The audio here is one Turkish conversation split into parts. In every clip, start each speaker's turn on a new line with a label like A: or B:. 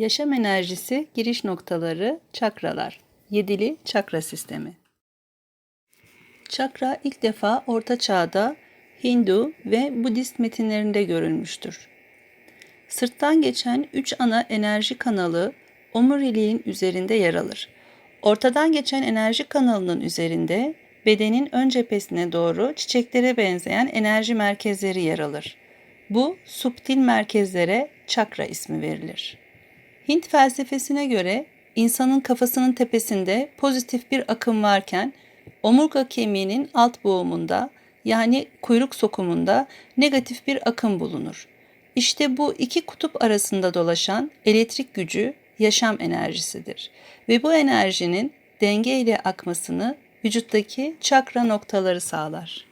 A: Yaşam enerjisi giriş noktaları çakralar. Yedili çakra sistemi. Çakra ilk defa Orta Çağ'da Hindu ve Budist metinlerinde görülmüştür. Sırttan geçen üç ana enerji kanalı omuriliğin üzerinde yer alır. Ortadan geçen enerji kanalının üzerinde bedenin ön cephesine doğru çiçeklere benzeyen enerji merkezleri yer alır. Bu subtil merkezlere çakra ismi verilir. Hint felsefesine göre insanın kafasının tepesinde pozitif bir akım varken omurga kemiğinin alt boğumunda yani kuyruk sokumunda negatif bir akım bulunur. İşte bu iki kutup arasında dolaşan elektrik gücü yaşam enerjisidir ve bu enerjinin denge ile akmasını vücuttaki çakra noktaları sağlar.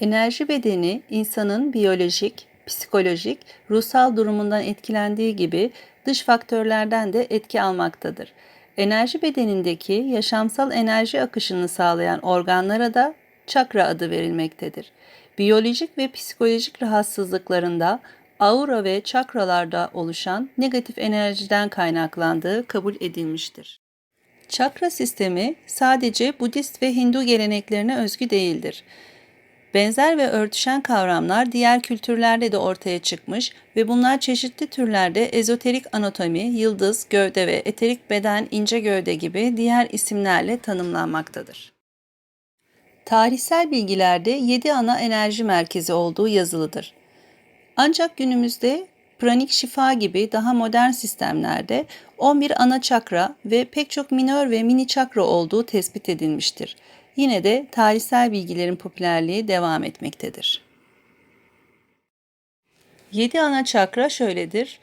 A: Enerji bedeni insanın biyolojik, psikolojik, ruhsal durumundan etkilendiği gibi dış faktörlerden de etki almaktadır. Enerji bedenindeki yaşamsal enerji akışını sağlayan organlara da çakra adı verilmektedir. Biyolojik ve psikolojik rahatsızlıklarında aura ve çakralarda oluşan negatif enerjiden kaynaklandığı kabul edilmiştir. Çakra sistemi sadece Budist ve Hindu geleneklerine özgü değildir. Benzer ve örtüşen kavramlar diğer kültürlerde de ortaya çıkmış ve bunlar çeşitli türlerde ezoterik anatomi, yıldız, gövde ve eterik beden, ince gövde gibi diğer isimlerle tanımlanmaktadır. Tarihsel bilgilerde 7 ana enerji merkezi olduğu yazılıdır. Ancak günümüzde pranik şifa gibi daha modern sistemlerde 11 ana çakra ve pek çok minör ve mini çakra olduğu tespit edilmiştir. Yine de tarihsel bilgilerin popülerliği devam etmektedir. 7 ana çakra şöyledir.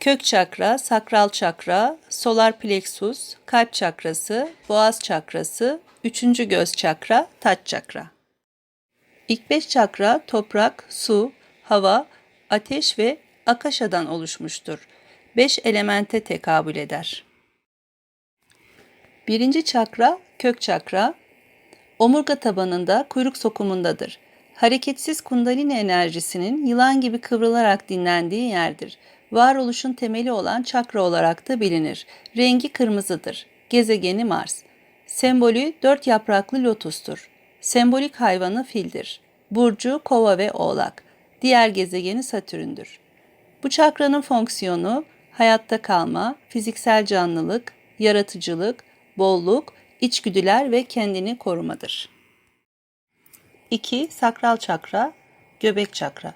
A: Kök çakra, sakral çakra, solar plexus, kalp çakrası, boğaz çakrası, üçüncü göz çakra, taç çakra. İlk beş çakra toprak, su, hava, ateş ve akaşadan oluşmuştur. Beş elemente tekabül eder. Birinci çakra kök çakra, omurga tabanında kuyruk sokumundadır. Hareketsiz kundalini enerjisinin yılan gibi kıvrılarak dinlendiği yerdir. Varoluşun temeli olan çakra olarak da bilinir. Rengi kırmızıdır. Gezegeni Mars. Sembolü dört yapraklı lotustur. Sembolik hayvanı fildir. Burcu kova ve oğlak. Diğer gezegeni Satürn'dür. Bu çakranın fonksiyonu hayatta kalma, fiziksel canlılık, yaratıcılık, bolluk, içgüdüler ve kendini korumadır. 2. Sakral çakra, göbek çakra.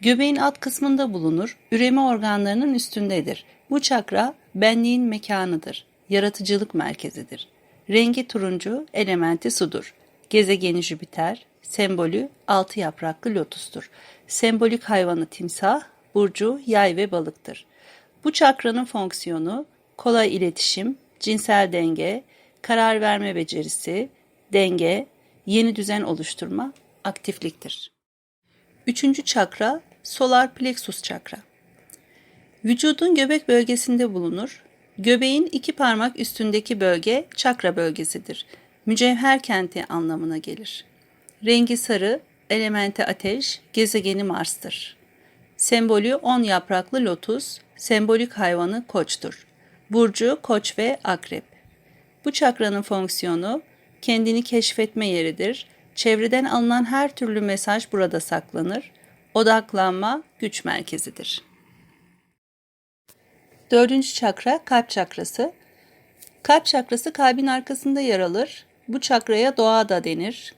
A: Göbeğin alt kısmında bulunur, üreme organlarının üstündedir. Bu çakra benliğin mekanıdır, yaratıcılık merkezidir. Rengi turuncu, elementi sudur. Gezegeni Jüpiter, sembolü altı yapraklı lotustur. Sembolik hayvanı timsah, burcu yay ve balıktır. Bu çakranın fonksiyonu kolay iletişim, cinsel denge, karar verme becerisi, denge, yeni düzen oluşturma, aktifliktir. Üçüncü çakra solar plexus çakra. Vücudun göbek bölgesinde bulunur. Göbeğin iki parmak üstündeki bölge çakra bölgesidir. Mücevher kenti anlamına gelir. Rengi sarı, elementi ateş, gezegeni Mars'tır. Sembolü 10 yapraklı lotus, sembolik hayvanı koçtur. Burcu koç ve akrep. Bu çakranın fonksiyonu kendini keşfetme yeridir. Çevreden alınan her türlü mesaj burada saklanır. Odaklanma güç merkezidir. Dördüncü çakra kalp çakrası. Kalp çakrası kalbin arkasında yer alır. Bu çakraya doğa da denir.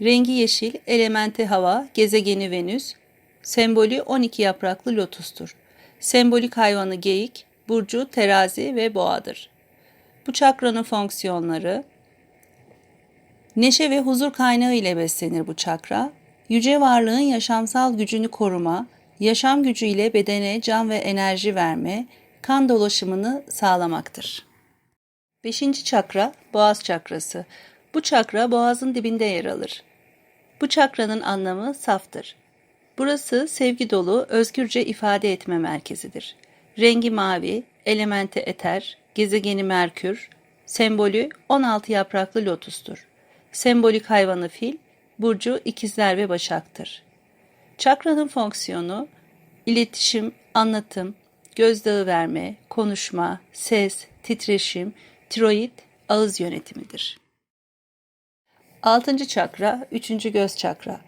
A: Rengi yeşil, elementi hava, gezegeni Venüs, sembolü 12 yapraklı lotustur. Sembolik hayvanı geyik, burcu terazi ve boğadır. Bu çakranın fonksiyonları neşe ve huzur kaynağı ile beslenir bu çakra. Yüce varlığın yaşamsal gücünü koruma, yaşam gücüyle bedene can ve enerji verme, kan dolaşımını sağlamaktır. Beşinci çakra boğaz çakrası. Bu çakra boğazın dibinde yer alır. Bu çakranın anlamı saftır. Burası sevgi dolu, özgürce ifade etme merkezidir. Rengi mavi, elementi eter, gezegeni Merkür, sembolü 16 yapraklı lotustur. Sembolik hayvanı fil, burcu ikizler ve başaktır. Çakranın fonksiyonu iletişim, anlatım, gözdağı verme, konuşma, ses, titreşim, tiroid, ağız yönetimidir. Altıncı çakra, üçüncü göz çakra.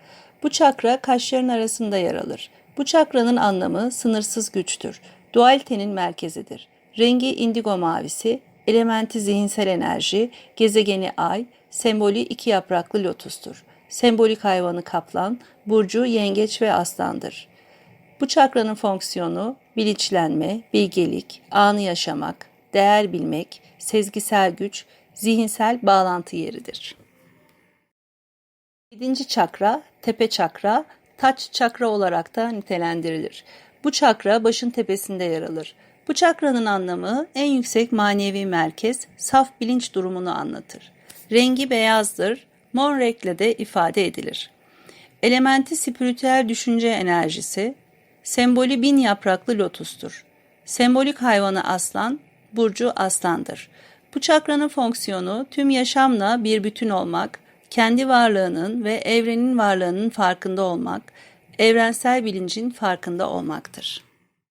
A: Bu çakra kaşların arasında yer alır. Bu çakranın anlamı sınırsız güçtür. Dualitenin merkezidir. Rengi indigo mavisi, elementi zihinsel enerji, gezegeni ay, sembolü iki yapraklı lotustur. Sembolik hayvanı kaplan, burcu yengeç ve aslandır. Bu çakranın fonksiyonu bilinçlenme, bilgelik, anı yaşamak, değer bilmek, sezgisel güç, zihinsel bağlantı yeridir. Yedinci çakra, tepe çakra, taç çakra olarak da nitelendirilir. Bu çakra başın tepesinde yer alır. Bu çakranın anlamı en yüksek manevi merkez, saf bilinç durumunu anlatır. Rengi beyazdır, mor renkle de ifade edilir. Elementi spiritüel düşünce enerjisi, sembolü bin yapraklı lotustur. Sembolik hayvanı aslan, burcu aslandır. Bu çakranın fonksiyonu tüm yaşamla bir bütün olmak, kendi varlığının ve evrenin varlığının farkında olmak, evrensel bilincin farkında olmaktır.